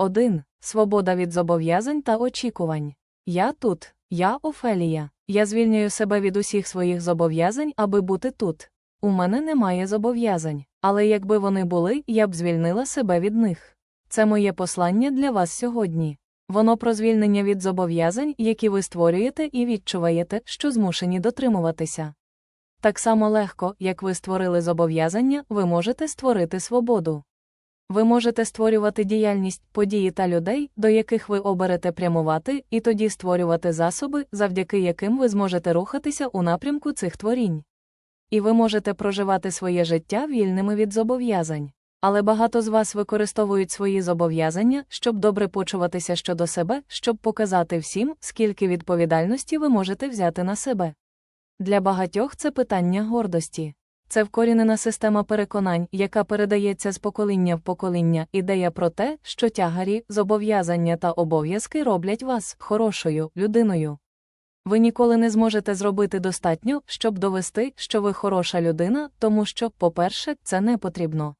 1. Свобода від зобов'язань та очікувань. Я тут, я Офелія. Я звільняю себе від усіх своїх зобов'язань, аби бути тут. У мене немає зобов'язань, але якби вони були, я б звільнила себе від них. Це моє послання для вас сьогодні. Воно про звільнення від зобов'язань, які ви створюєте і відчуваєте, що змушені дотримуватися. Так само легко, як ви створили зобов'язання, ви можете створити свободу. Ви можете створювати діяльність, події та людей, до яких ви оберете прямувати, і тоді створювати засоби, завдяки яким ви зможете рухатися у напрямку цих творінь. І ви можете проживати своє життя вільними від зобов'язань. Але багато з вас використовують свої зобов'язання, щоб добре почуватися щодо себе, щоб показати всім, скільки відповідальності ви можете взяти на себе. Для багатьох це питання гордості. Це вкорінена система переконань, яка передається з покоління в покоління, ідея про те, що тягарі, зобов'язання та обов'язки роблять вас хорошою людиною. Ви ніколи не зможете зробити достатньо, щоб довести, що ви хороша людина, тому що, по-перше, це не потрібно.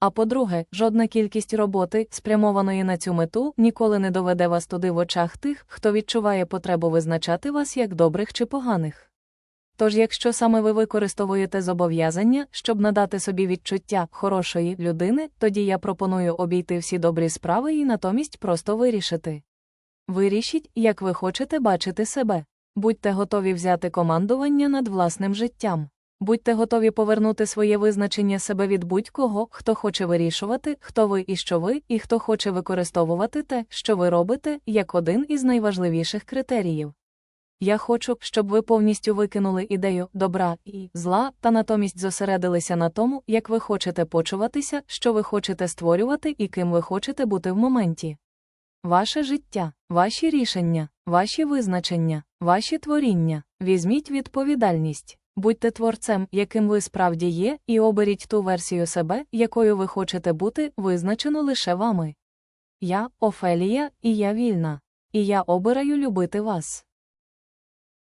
А по-друге, жодна кількість роботи, спрямованої на цю мету, ніколи не доведе вас туди в очах тих, хто відчуває потребу визначати вас як добрих чи поганих. Тож, якщо саме ви використовуєте зобов'язання, щоб надати собі відчуття хорошої людини, тоді я пропоную обійти всі добрі справи і натомість просто вирішити. Вирішіть, як ви хочете бачити себе. Будьте готові взяти командування над власним життям. Будьте готові повернути своє визначення себе від будь-кого, хто хоче вирішувати, хто ви і що ви, і хто хоче використовувати те, що ви робите, як один із найважливіших критеріїв. Я хочу, щоб ви повністю викинули ідею добра і зла, та натомість зосередилися на тому, як ви хочете почуватися, що ви хочете створювати і ким ви хочете бути в моменті. Ваше життя, ваші рішення, ваші визначення, ваші творіння. Візьміть відповідальність. Будьте творцем, яким ви справді є, і оберіть ту версію себе, якою ви хочете бути, визначену лише вами. Я Офелія, і я вільна. І я обираю любити вас.